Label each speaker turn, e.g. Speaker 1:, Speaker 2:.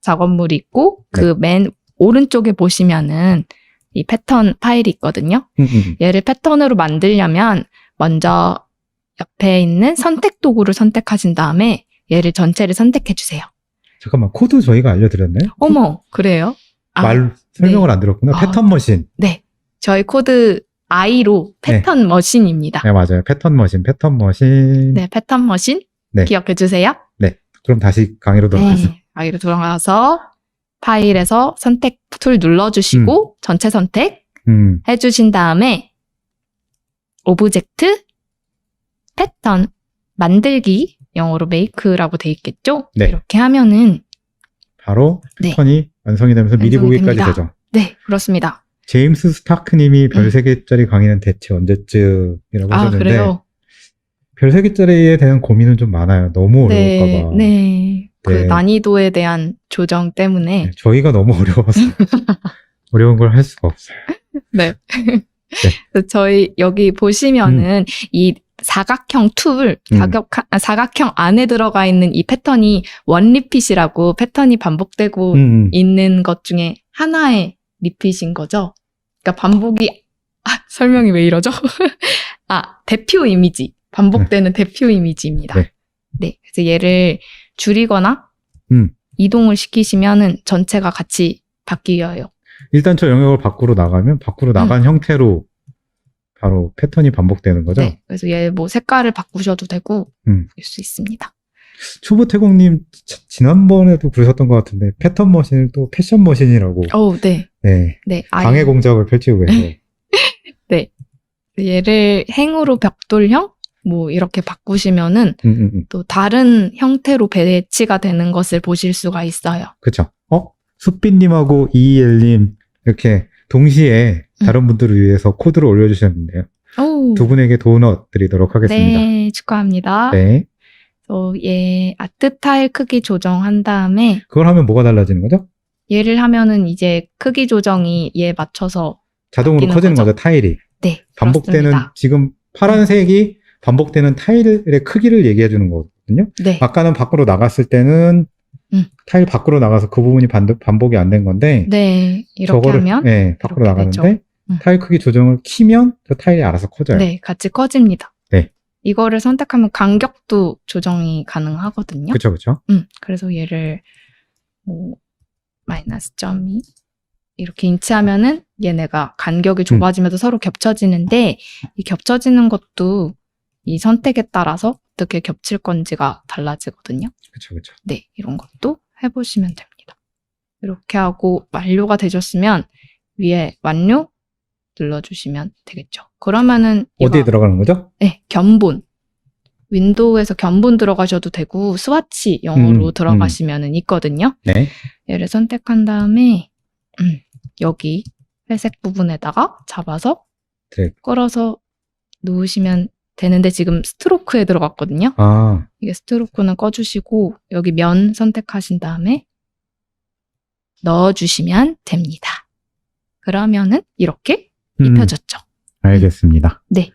Speaker 1: 작업물이 있고 그 맨 오른쪽에 보시면은 이 패턴 파일이 있거든요. 얘를 패턴으로 만들려면 먼저 옆에 있는 선택 도구를 선택하신 다음에 얘를 전체를 선택해 주세요.
Speaker 2: 잠깐만 코드 저희가 알려드렸나요?
Speaker 1: 어머, 그래요? 아,
Speaker 2: 말 설명을 안 들었구나.
Speaker 1: 아.
Speaker 2: 패턴 머신.
Speaker 1: 네. 저희 코드 I로 패턴 머신입니다.
Speaker 2: 네 맞아요. 패턴 머신, 패턴 머신.
Speaker 1: 네, 패턴 머신
Speaker 2: 네.
Speaker 1: 기억해 주세요.
Speaker 2: 그럼 다시 강의로 돌아가서.
Speaker 1: 네. 여기로 들어가서 파일에서 선택 툴 눌러주시고 전체 선택
Speaker 2: 음,
Speaker 1: 해주신 다음에 오브젝트 패턴 만들기 영어로 make라고 돼 있겠죠?
Speaker 2: 네.
Speaker 1: 이렇게 하면은
Speaker 2: 바로
Speaker 1: 네.
Speaker 2: 패턴이 완성이 되면서 미리 보기까지
Speaker 1: 됩니다.
Speaker 2: 되죠.
Speaker 1: 네 그렇습니다.
Speaker 2: 제임스 스타크님이 별
Speaker 1: 음.
Speaker 2: 세 개짜리 강의는 대체 언제쯤이라고
Speaker 1: 아
Speaker 2: 하셨는데
Speaker 1: 그래요?
Speaker 2: 별세 개짜리에 대한 고민은 좀 많아요. 너무
Speaker 1: 네,
Speaker 2: 어려울까봐.
Speaker 1: 네. 그
Speaker 2: 네.
Speaker 1: 난이도에 대한 조정 때문에
Speaker 2: 네, 저희가 너무 어려워서 어려운 걸 할 수가 없어요.
Speaker 1: 네. 그래서 저희 여기 보시면은 이 사각형 툴,
Speaker 2: 음.
Speaker 1: 사각, 아, 사각형 안에 들어가 있는 이 패턴이 원리핏이라고 패턴이 반복되고
Speaker 2: 음,
Speaker 1: 있는 것 중에 하나의 리핏인 거죠. 그러니까 반복이 아, 설명이 왜 이러죠? 아 대표 이미지 반복되는 대표 이미지입니다.
Speaker 2: 네.
Speaker 1: 네, 그래서 얘를 줄이거나
Speaker 2: 음.
Speaker 1: 이동을 시키시면은 전체가 같이 바뀌어요.
Speaker 2: 일단 저 영역을 밖으로 나가면 밖으로 나간 형태로 바로 패턴이 반복되는 거죠.
Speaker 1: 음. 네, 그래서 얘 뭐 색깔을 바꾸셔도 되고
Speaker 2: 음.
Speaker 1: 볼 수 있습니다.
Speaker 2: 초보 태공님 지- 지난번에도 그러셨던 것 같은데 패턴 머신을 또 패션 머신이라고
Speaker 1: 어, 네,
Speaker 2: 네,
Speaker 1: 네. 아예
Speaker 2: 방해 공작을 펼치고 계세요.
Speaker 1: 얘를 행으로 벽돌형 뭐 이렇게 바꾸시면은
Speaker 2: 음, 음, 음.
Speaker 1: 또 다른 형태로 배치가 되는 것을 보실 수가 있어요.
Speaker 2: 그쵸. 어? 수빈님하고 이엘님 이렇게 동시에
Speaker 1: 음.
Speaker 2: 다른 분들을 위해서 코드를 올려주셨는데요.
Speaker 1: 오,
Speaker 2: 두 분에게 도넛 드리도록 하겠습니다.
Speaker 1: 네, 축하합니다.
Speaker 2: 네.
Speaker 1: 그래서 얘 아트 타일 크기 조정한 다음에
Speaker 2: 그걸 하면 뭐가 달라지는 거죠?
Speaker 1: 얘를 하면은 이제 크기 조정이 얘에 맞춰서
Speaker 2: 자동으로
Speaker 1: 바뀌는
Speaker 2: 커지는
Speaker 1: 거죠?
Speaker 2: 거죠, 타일이.
Speaker 1: 네,
Speaker 2: 반복되는,
Speaker 1: 그렇습니다.
Speaker 2: 지금 파란색이 반복되는 타일의 크기를 얘기해 주는 거거든요.
Speaker 1: 네,
Speaker 2: 아까는 밖으로 나갔을 때는
Speaker 1: 음.
Speaker 2: 타일 밖으로 나가서 그 부분이 반, 반복이 안 된 건데
Speaker 1: 네, 이렇게
Speaker 2: 저거를
Speaker 1: 하면
Speaker 2: 네, 밖으로 나가는데.
Speaker 1: 음.
Speaker 2: 타일 크기 조정을 키면 저 타일이 알아서 커져요.
Speaker 1: 네, 같이 커집니다.
Speaker 2: 네.
Speaker 1: 이거를 선택하면 간격도 조정이 가능하거든요.
Speaker 2: 그렇죠, 그렇죠.
Speaker 1: 음, 그래서 얘를 뭐 마이너스 점이 이렇게 인치하면은 얘네가 간격이 좁아지면서 서로 겹쳐지는데 이 겹쳐지는 것도 이 선택에 따라서 어떻게 겹칠 건지가 달라지거든요.
Speaker 2: 그렇죠, 그렇죠.
Speaker 1: 네, 이런 것도 해보시면 됩니다. 이렇게 하고 완료가 되셨으면 위에 완료 눌러주시면 되겠죠. 그러면은
Speaker 2: 어디에 들어가는 거죠?
Speaker 1: 네, 견본. 윈도우에서 견본 들어가셔도 되고 스와치 영어로
Speaker 2: 음,
Speaker 1: 들어가시면 은 있거든요.
Speaker 2: 네.
Speaker 1: 얘를 선택한 다음에 음, 여기 회색 부분에다가 잡아서
Speaker 2: 네.
Speaker 1: 끌어서 놓으시면 되는데 지금 스트로크에 들어갔거든요.
Speaker 2: 아,
Speaker 1: 이게 스트로크는 꺼주시고 여기 면 선택하신 다음에 넣어주시면 됩니다. 그러면은 이렇게
Speaker 2: 음,
Speaker 1: 입혀졌죠.
Speaker 2: 알겠습니다.
Speaker 1: 네.